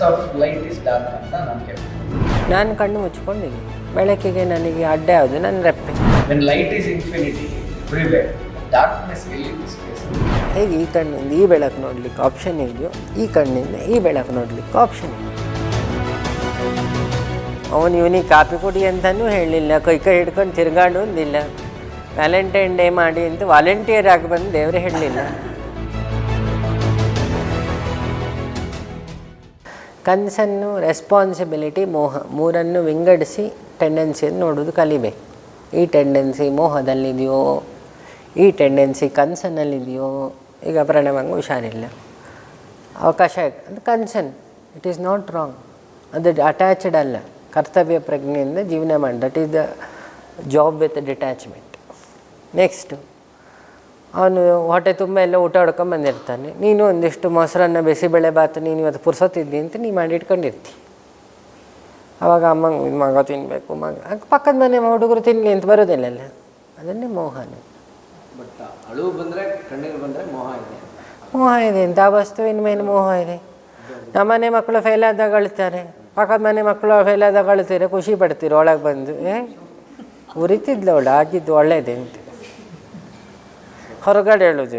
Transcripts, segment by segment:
Absence of light is dark ಅಂತ ನಾನು ಕೇಳ್ತೀನಿ. ನಾನು ಕಣ್ಣು ಮುಚ್ಕೊಂಡಿದ್ದೀನಿ. ಬೆಳಕಿಗೆ ನನಗೆ ಅಡ್ಡ ಯಾವುದು? ನನ್ನ ರೆಪ್ಪೆ. When light is infinity darkness ಎಲ್ಲಿ ಸ್ಪೇಸ್ ಹೇಗೆ ಈ ಕಣ್ಣಿಂದ ಈ ಬೆಳಕು ನೋಡ್ಲಿಕ್ಕೆ ಆಪ್ಷನ್ ಇದೆಯೋ ಈ ಕಣ್ಣಿಂದ ಈ ಬೆಳಕು ನೋಡಲಿಕ್ಕೆ ಆಪ್ಷನ್ ಇದೆ. ಅವನು ಇವನಿಗೆ ಕಾಪಿ ಕೊಡಿ ಅಂತಲೂ ಹೇಳಲಿಲ್ಲ ಕೈ ಕೈ ಹಿಡ್ಕೊಂಡು ತಿರ್ಗಾಡು ಅಂದಿಲ್ಲ ವ್ಯಾಲೆಂಟೈನ್ ಡೇ ಮಾಡಿ ಅಂತ ವಾಲಂಟಿಯರ್ ಆಗಿ ಬಂದು ದೇವರೇ ಹೇಳಲಿಲ್ಲ ಕನಸನ್ನು ರೆಸ್ಪಾನ್ಸಿಬಿಲಿಟಿ ಮೋಹ, ಮೂರನ್ನು ವಿಂಗಡಿಸಿ ಟೆಂಡೆನ್ಸಿಯನ್ನು ನೋಡೋದು ಕಲಿಬೇಕು ಈ ಟೆಂಡೆನ್ಸಿ ಮೋಹದಲ್ಲಿದೆಯೋ, ಈ ಟೆಂಡೆನ್ಸಿ ಕನ್ಸನ್ನಲ್ಲಿದೆಯೋ ಈಗ ಪ್ರಣವಂಗ ಹುಷಾರಿಲ್ಲ. ಅವಕಾಶ ಅದು concern it is not wrong ಅದು ಅಟ್ಯಾಚ್ಡ್ ಅಲ್ಲ. ಕರ್ತವ್ಯ ಪ್ರಜ್ಞೆಯಿಂದ ಜೀವನ ಮಾಡಿ. That is the job with detachment next ಅವನು ಹೊಟ್ಟೆ ತುಂಬ ಎಲ್ಲ ಊಟ ಹೊಡ್ಕೊಂಡು ಬಂದಿರ್ತಾನೆ. ನೀನು ಒಂದಿಷ್ಟು ಮೊಸರನ್ನ ಬಿಸಿಬೇಳೆ ಬಾತ್ ನೀನು ಇವತ್ತು ಪುರ್ಸೊತ್ತಿದ್ದಿ ಅಂತ ನೀ ಮಾಡಿ ಇಟ್ಕೊಂಡಿರ್ತಿ. ಅವಾಗ ಅಮ್ಮ ಇದು ಮಗ ತಿನ್ನಬೇಕು ಮಗ. ಪಕ್ಕದ ಮನೆ ಹುಡುಗರು ತಿನ್ನಲಿ ಅಂತ ಬರೋದಿಲ್ಲಲ್ಲ. ಅದನ್ನೇ ಮೋಹನ ಬಟ್ ಅಳು ಬಂದರೆ ಕಣ್ಣಿಗೆ ಬಂದರೆ ಮೋಹ ಇದೆ. ಮೋಹ ಇದೆ ಅಂತ. ಆ ವಸ್ತುವಿನ ಮೇಲೆ ಮೋಹ ಇದೆ. ನಮ್ಮನೆ ಮಕ್ಕಳು ಫೇಲ್ ಆದಾಗ ಅಳ್ತಾರೆ. ಪಕ್ಕದ ಮನೆ ಮಕ್ಕಳು ಫೇಲ್ ಆದಾಗ ಅಳ್ತೀರ ಖುಷಿ ಪಡ್ತೀರ ಒಳಗೆ ಬಂದು ಏ? ಉರಿತಿದ್ಲು ಅವಳು ಆಗಿದ್ದು ಒಳ್ಳೇದೆ ಅಂತ. ಹೊರಗಡೆ ಹೇಳೋದು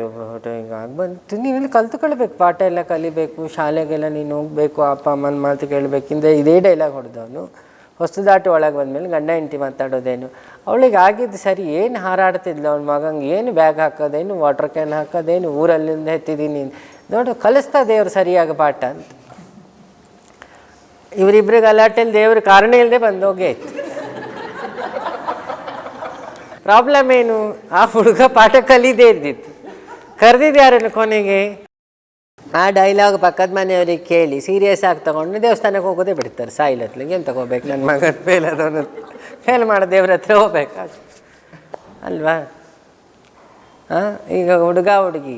ಈಗ ಬಂತು ನೀವೆಲ್ಲ ಕಲ್ತ್ಕೊಳ್ಬೇಕು, ಪಾಠ ಎಲ್ಲ ಕಲಿಬೇಕು, ಶಾಲೆಗೆಲ್ಲ ನೀನು ಹೋಗಬೇಕು, ಅಪ್ಪ, ಅಮ್ಮನ ಮಾತು ಕೇಳಬೇಕಿಂದ ಇದೇ ಡೈಲಾಗ್ ಅವನು ದಾಟಿ ಒಳಗೆ ಬಂದಮೇಲೆ ಗಂಡ, ಹೆಂಡತಿ ಮಾತಾಡೋದೇನು. ಅವಳಿಗೆ ಆಗಿದ್ದು ಸರಿ, ಏನು ಹಾರಾಡ್ತಿದ್ಲು ಅವ್ನ ಮಗಂಗೆ, ಏನು ಬ್ಯಾಗ್ ಹಾಕೋದೇನು ವಾಟರ್ ಕ್ಯಾನ್ ಹಾಕೋದೇನು, ಊರಲ್ಲಿಂದ ಎತ್ತಿದ್ದೀನಿ ನೋಡು, ಕಲಿಸ್ತಾ ದೇವ್ರು ಸರಿಯಾಗಿ ಪಾಠ ಅಂತ. ಇವರಿಬ್ಬರಿಗೆ ಗಲಾಟೆಯಲ್ಲಿ ದೇವ್ರ ಕಾರಣ ಇಲ್ಲದೆ ಬಂದೋಗೇ ಆಯ್ತು ಪ್ರಾಬ್ಲಮ್ ಏನು? ಆ ಹುಡುಗ ಪಾಠ ಕಲಿದೇ ಇದ್ದಿತ್ತು. ಕರೆದಿದ್ದು ಯಾರನ್ನು ಕೊನೆಗೆ? ಆ ಡೈಲಾಗ್ ಪಕ್ಕದ ಮನೆಯವ್ರಿಗೆ ಕೇಳಿ ಸೀರಿಯಸ್ ಆಗಿ ತಗೊಂಡು ದೇವಸ್ಥಾನಕ್ಕೆ ಹೋಗೋದೇ ಬಿಡ್ತಾರೆ. ಸಾಯಿಲತ್ಲಿಗೆ ಏನು ತಗೋಬೇಕು ನನ್ನ ಮಗನ ಫೇಲ್ ಅದವನು ಫೇಲ್ ಮಾಡೋ ದೇವ್ರ ಹತ್ರ ಹೋಗ್ಬೇಕಾ ಅಲ್ವಾ? ಹಾಂ ಈಗ ಹುಡುಗ ಹುಡುಗಿ,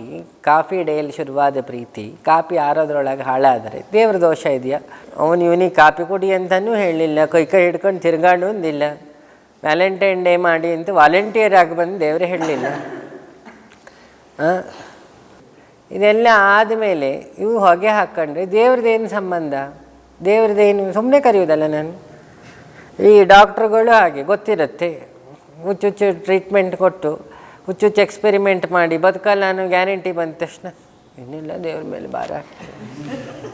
ಕಾಫಿ ಡೇಯಲ್ಲಿ ಶುರುವಾದ ಪ್ರೀತಿ, ಕಾಫಿ ಆರೋದ್ರೊಳಗೆ ಹಾಳಾದರೆ ದೇವ್ರ ದೋಷ ಇದೆಯಾ? ಅವನು ಇವನಿಗೆ ಕಾಫಿ ಕುಡಿ ಅಂತಲೂ ಹೇಳಲಿಲ್ಲ ಕೈ ಕೈ ಹಿಡ್ಕೊಂಡು ತಿರ್ಗಾಡು ಅಂದಿಲ್ಲ ವ್ಯಾಲೆಂಟೈನ್ ಡೇ ಮಾಡಿ ಅಂತ ವಾಲಂಟಿಯರ್ ಆಗಿ ಬಂದು ದೇವರೇ ಹೇಳಲಿಲ್ಲ. ಇದೆಲ್ಲ ಆದಮೇಲೆ ಇವು ಹೊಗೆ ಹಾಕ್ಕೊಂಡ್ರೆ ದೇವ್ರದ್ದೇನು ಸಂಬಂಧ? ದೇವ್ರದ್ದೇನು ಸುಮ್ಮನೆ ಕರೆಯೋದಲ್ಲ ನಾನು? ಈ ಡಾಕ್ಟ್ರುಗಳು ಹಾಗೆ ಗೊತ್ತಿರುತ್ತೆ. ಹುಚ್ಚುಚ್ಚು ಟ್ರೀಟ್ಮೆಂಟ್ ಕೊಟ್ಟು ಹುಚ್ಚುಚ್ಚು ಎಕ್ಸ್ಪೆರಿಮೆಂಟ್ ಮಾಡಿ ಬದುಕಲ್ಲ ನಾನು ಗ್ಯಾರಂಟಿ ಬಂದ ತಕ್ಷಣ. ಇನ್ನಿಲ್ಲ ದೇವ್ರ ಮೇಲೆ ಭಾರ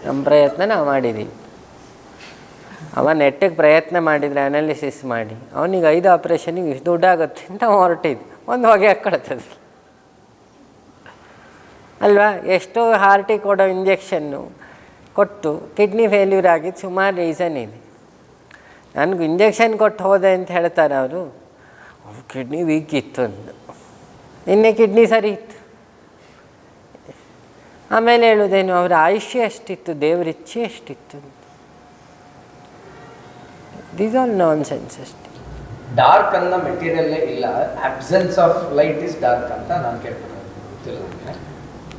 ನಮ್ಮ ಪ್ರಯತ್ನ ನಾವು ಮಾಡಿದ್ದೀವಿ. ಅವ ನೆಟ್ಟಿಗೆ ಪ್ರಯತ್ನ ಮಾಡಿದರೆ ಅನಾಲಿಸಿಸ್ ಮಾಡಿ. ಅವನಿಗೆ ಐದು ಆಪ್ರೇಷನಿಗೆ ಇಷ್ಟು ದುಡ್ಡಾಗುತ್ತೆ ಅಂತ ಹೊರಟಿದ್ದು ಒಂದು ಹೊಗೆ ಹಾಕ್ಕೊಳ್ತದೆ ಅಲ್ವಾ? ಎಷ್ಟೋ ಹಾರ್ಟಿಗೆ ಕೊಡೋ ಇಂಜೆಕ್ಷನ್ನು ಕೊಟ್ಟು ಕಿಡ್ನಿ ಫೇಲ್ಯೂರ್ ಆಗಿದ್ದು ಸುಮಾರು ರೀಸನ್ ಇದೆ. ನನಗೆ ಇಂಜೆಕ್ಷನ್ ಕೊಟ್ಟು ಹೋದೆ ಅಂತ ಹೇಳ್ತಾರೆ ಅವರು. ಕಿಡ್ನಿ ವೀಕ್ ಇತ್ತು ಅಂದು ನಿನ್ನೆ ಕಿಡ್ನಿ ಸರಿ ಇತ್ತು. ಆಮೇಲೆ ಹೇಳುವುದೇನು ಅವರ ಆಯುಷ್ಯ ಎಷ್ಟಿತ್ತು? ದೇವ್ರ ಇಚ್ಛೆ ಎಷ್ಟಿತ್ತು? ಅಂತ. ದೀಸ್ ಆಲ್ ನಾನ್ ಸೆನ್ಸ್ ಅಷ್ಟೆ ಡಾರ್ಕ್ ಅನ್ನೋ ಮೆಟೀರಿಯಲ್ಲೇ ಇಲ್ಲ absence of light is dark ಅಂತ ನಾನು ಕೇಳ್ಬೋದು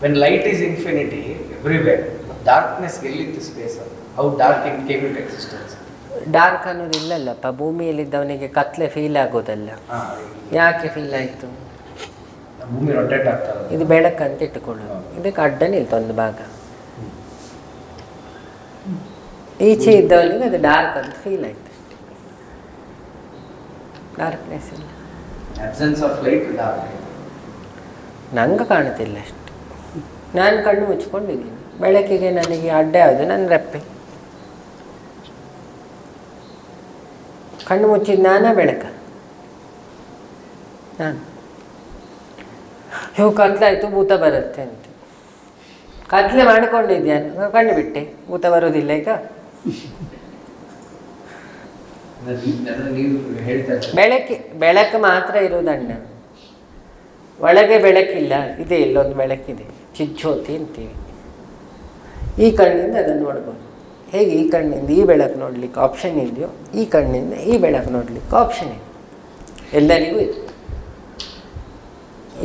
when light is infinity everywhere darkness ಎಲ್ಲಿತ್ತು space how dark in came it existence dark ಅನ್ನೋದು ಇಲ್ಲಲ್ಲಪ್ಪ ಭೂಮಿಯಲ್ಲಿದ್ದವನಿಗೆ ಕತ್ಲೆ ಫೀಲ್ ಆಗೋದಲ್ಲ. ಯಾಕೆ ಫೀಲ್ ಆಯಿತು? ಭೂಮಿ ರೊಟೇಟ್ ಆಗ್ತದೆ ಇದು ಬೆಳಕಂತ ಇಟ್ಟುಕೊಳ್ಳೋದು. ಇದಕ್ಕೆ ಅಡ್ಡ ನಿಲ್ತೊಂದು ಭಾಗ. ಈಚೆ ಇದ್ದವನಿಗೆ ಅದು ಡಾರ್ಕ್ ಅಂತ ಫೀಲ್ ಆಯ್ತು. ಡಾರ್ಕ್ನೆಸ್ ಇಲ್ಲ. ಅಬ್ಸೆನ್ಸ್ ಆಫ್ ಲೈಟ್ ನಂಗೆ ಕಾಣ್ತಿಲ್ಲ ಅಷ್ಟು. ನಾನು ಕಣ್ಣು ಮುಚ್ಕೊಂಡಿದ್ದೀನಿ. ಬೆಳಕಿಗೆ ನನಗೆ ಅಡ್ಡ ಯಾವುದು ನನ್ನ ರೆಪ್ಪೆ. ಕಣ್ಣು ಮುಚ್ಚಿದ ನಾನೇ ಬೆಳಕ. ನಾನು. ಇವು ಕತ್ಲಾಯ್ತು ಭೂತ ಬರುತ್ತೆ ಅಂತ. ಕತ್ಲೆ ಮಾಡಿಕೊಂಡಿದ್ಯಾನು ಕಣ್ಣು ಬಿಟ್ಟೆ. ಭೂತ ಬರೋದಿಲ್ಲ ಈಗ. ಬೆಳಕಿ, ಬೆಳಕು ಮಾತ್ರ ಇರುವುದಣ್ಣ. ಒಳಗೆ ಬೆಳಕಿಲ್ಲ, ಇದೆ, ಇಲ್ಲೊಂದು ಬೆಳಕಿದೆ. ಚಿಜ್ಜೋತಿ ಅಂತೀವಿ. ಈ ಕಣ್ಣಿಂದ ಅದನ್ನು ನೋಡ್ಬೋದು. ಹೇಗೆ ಈ ಕಣ್ಣಿಂದ ಈ ಬೆಳಕು ನೋಡ್ಲಿಕ್ಕೆ ಆಪ್ಷನ್ ಇದೆಯೋ ಈ ಕಣ್ಣಿಂದ ಈ ಬೆಳಕು ನೋಡ್ಲಿಕ್ಕೆ ಆಪ್ಷನ್ ಇದೆ ಎಲ್ಲರಿಗೂ ಇದೆ.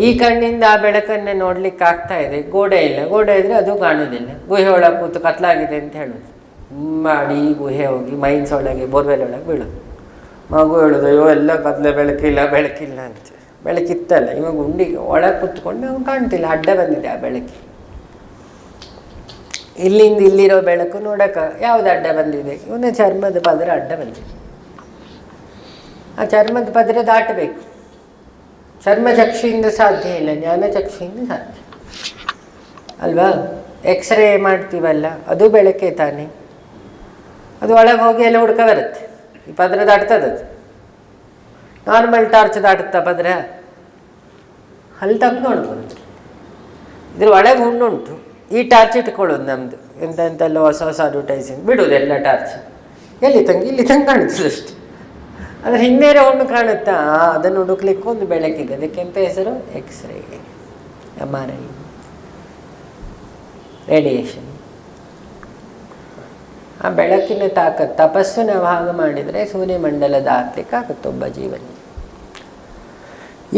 ಈ ಕಣ್ಣಿಂದ ಆ ಬೆಳಕನ್ನು ನೋಡಲಿಕ್ಕೆ ಆಗ್ತಾ ಇದೆ. ಗೋಡೆ ಇಲ್ಲ. ಗೋಡೆ ಇದ್ರೆ ಅದು ಕಾಣೋದಿಲ್ಲ ಗುಹೆ ಒಳಗೆ ಕೂತು ಕತ್ಲಾಗಿದೆ ಅಂತ ಹೇಳೋದು ಮಾಡಿ, ಗುಹೆ ಹೋಗಿ ಮೈನ್ಸ್ ಒಳಗೆ ಬೋರ್ವೆಲ್ ಒಳಗೆ ಬೀಳೋದು ಮಗು ಹೇಳೋದು, ಅಯ್ಯೋ, ಎಲ್ಲ ಕತ್ಲೆ ಬೆಳಕಿಲ್ಲ ಬೆಳಕಿಲ್ಲ ಅಂತ. ಬೆಳಕಿತ್ತಲ್ಲ, ಇವಾಗ ಉಂಡಿಗೆ ಒಳಗೆ ಕುತ್ಕೊಂಡು ಅವ್ನು ಕಾಣ್ತಿಲ್ಲ, ಅಡ್ಡ ಬಂದಿದೆ ಆ ಬೆಳಕಿ. ಇಲ್ಲಿಂದ ಇಲ್ಲಿರೋ ಬೆಳಕು ನೋಡೋಕೆ ಯಾವ್ದು ಅಡ್ಡ ಬಂದಿದೆ? ಇವನ ಚರ್ಮದ ಪದರ ಅಡ್ಡ ಬಂದಿದೆ. ಆ ಚರ್ಮದ ಪದರ ದಾಟಬೇಕು. ಚರ್ಮಚಕ್ಷಿಯಿಂದ ಸಾಧ್ಯ ಇಲ್ಲ ಜ್ಞಾನಚಕ್ಷಿಯಿಂದ ಸಾಧ್ಯ. ಅಲ್ವಾ? ಎಕ್ಸ್ರೇ ಮಾಡ್ತೀವಲ್ಲ, ಅದು ಬೆಳಕೆ ತಾನೆ. ಅದು ಒಳಗೆ ಹೋಗಿ ಎಲ್ಲ ಹುಡ್ಕ ಬರುತ್ತೆ. ಈ ಪದ್ರ ದಾಟ್ತದದು ನಾರ್ಮಲ್ ಟಾರ್ಚ್ ದಾಟುತ್ತಾ ಪದ್ರ? ಅಲ್ಲಿ ತಂದು ನೋಡ್ಬೋದು. ಇದ್ರ ಒಳಗೆ ಹುಣ್ಣುಂಟು ಈ ಟಾರ್ಚ್ ಇಟ್ಕೊಳ್ಳೋದು ನಮ್ಮದು ಎಂತ ಎಂತೆಲ್ಲ ಹೊಸ ಹೊಸ ಅಡ್ವರ್ಟೈಸಿಂಗ್ ಬಿಡೋದು ಎಲ್ಲ ಟಾರ್ಚ್ ಎಲ್ಲಿ ತಂಗಿ? ಇಲ್ಲಿ ತಂಗ ಕಾಣಿಸ್ತದೆ ಅಷ್ಟೆ. ಅದ್ರ ಹಿಂದೇನೆ ಹುಣ್ಣು ಕಾಣುತ್ತಾ? ಅದನ್ನು ಹುಡುಕ್ಲಿಕ್ಕೆ ಒಂದು ಬೆಳಕಿದೆ. ಅದಕ್ಕೆ ಎಂತ ಹೆಸರು? X ray M R I radiation ಆ ಬೆಳಕಿನ ತಾಕತ್ ತಪಸ್ಸು ನಾವು ಹಾಗೆ ಮಾಡಿದರೆ ಸೂರ್ಯಮಂಡಲದ ಆಗ್ಲಿಕ್ಕೆ ಆಗುತ್ತೆ ಒಬ್ಬ ಜೀವನ.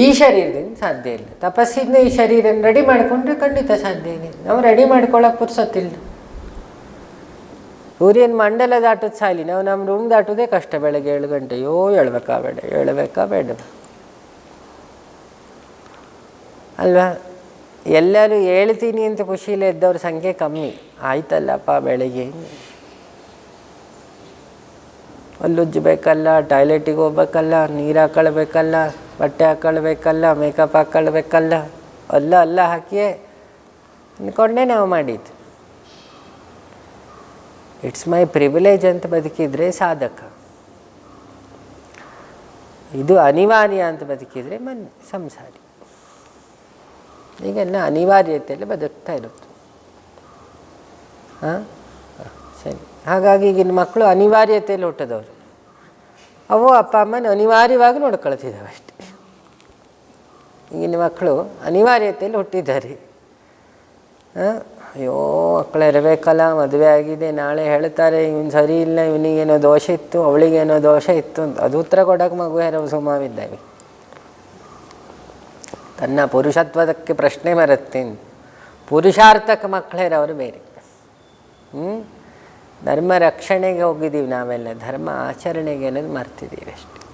ಈ ಶರೀರದಿಂದ ಸಾಧ್ಯ ಇಲ್ಲ. ತಪಸ್ಸಿಂದ ಈ ಶರೀರನ ರೆಡಿ ಮಾಡಿಕೊಂಡ್ರೆ ಖಂಡಿತ ಸಾಧ್ಯ ಇದೆ ನಾವು ರೆಡಿ ಮಾಡ್ಕೊಳ್ಳೋಕೆ ಪುರ್ಸೊತ್ತಿಲ್ಲ ಸೂರ್ಯನ ಮಂಡಲ ದಾಟೋದು ಸಾಲಿ, ನಾವು ನಮ್ಮ ರೂಮ್ ದಾಟೋದೇ ಕಷ್ಟ. ಬೆಳಗ್ಗೆ ಏಳು ಗಂಟೆ ಯೋ ಹೇಳ್ಬೇಕಾ ಬೇಡ ಹೇಳ್ಬೇಕಾ ಬೇಡ ಅಲ್ವಾ? ಎಲ್ಲರೂ ಹೇಳ್ತೀನಿ ಅಂತ ಖುಷಿಲೇ ಇದ್ದವ್ರ ಸಂಖ್ಯೆ ಕಮ್ಮಿ. ಆಯ್ತಲ್ಲಪ್ಪ ಬೆಳಗ್ಗೆ. ಅಲ್ಲುಜ್ಜಬೇಕಲ್ಲ ಟಾಯ್ಲೆಟಿಗೆ ಹೋಗ್ಬೇಕಲ್ಲ, ನೀರು ಹಾಕೊಳ್ಬೇಕಲ್ಲ, ಬಟ್ಟೆ ಹಾಕೊಳ್ಬೇಕಲ್ಲ ಮೇಕಪ್ ಹಾಕೊಳ್ಬೇಕಲ್ಲ, ಅಲ್ಲ ಅಲ್ಲ ಹಾಕಿಯೇ ಅಂದ್ಕೊಂಡೇ ನಾವು ಮಾಡಿದ್ದು. ಇಟ್ಸ್ ಮೈ ಪ್ರಿವಿಲೇಜ್ ಅಂತ ಬದುಕಿದರೆ ಸಾಧಕ. ಇದು ಅನಿವಾರ್ಯ ಅಂತ ಬದುಕಿದರೆ ಮನ್, ಸಂಸಾರಿ. ಈಗೆಲ್ಲ ಅನಿವಾರ್ಯತೆಯಲ್ಲಿ ಬದುಕ್ತಾ ಇರುತ್ತೆ ಹಾಂ? ಸರಿ. ಹಾಗಾಗಿ ಈಗಿನ ಮಕ್ಕಳು ಅನಿವಾರ್ಯತೆಯಲ್ಲಿ ಹುಟ್ಟಿದವರು. ಅವು ಅಪ್ಪ, ಅಮ್ಮನ, ಅನಿವಾರ್ಯವಾಗಿ ನೋಡ್ಕೊಳ್ತಿದ್ದಾವೆ ಅಷ್ಟೆ. ಈಗಿನ ಮಕ್ಕಳು ಅನಿವಾರ್ಯತೆಯಲ್ಲಿ ಹುಟ್ಟಿದ್ದಾರೆ. ಅಯ್ಯೋ, ಮಕ್ಕಳು ಇರಬೇಕಲ್ಲ, ಮದುವೆ ಆಗಿದೆ, ನಾಳೆ ಹೇಳ್ತಾರೆ, ಇವನು ಸರಿ ಇಲ್ಲ, ಇವನಿಗೇನೋ ದೋಷ ಇತ್ತು, ಅವಳಿಗೇನೋ ದೋಷ ಇತ್ತು ಅಂತ. ಅದು ಉತ್ತರ ಕೊಡೋಕೆ ಮಗು ಯಾರೋ ಸುಮಾವಿದ್ದಾವೆ. ತನ್ನ ಪುರುಷತ್ವದಕ್ಕೆ ಪ್ರಶ್ನೆ ಬರುತ್ತೆ ಪುರುಷಾರ್ಥಕ್ಕೆ ಮಕ್ಕಳಿರೋರು ಬೇರೆ. ಹ್ಞೂ ಧರ್ಮ ರಕ್ಷಣೆಗೆ ಹೋಗಿದ್ದೀವಿ ನಾವೆಲ್ಲ ಧರ್ಮ ಆಚರಣೆಗೆ ಅನ್ನೋದು ಮರ್ತಿದ್ದೀವಿ ಅಷ್ಟೆ.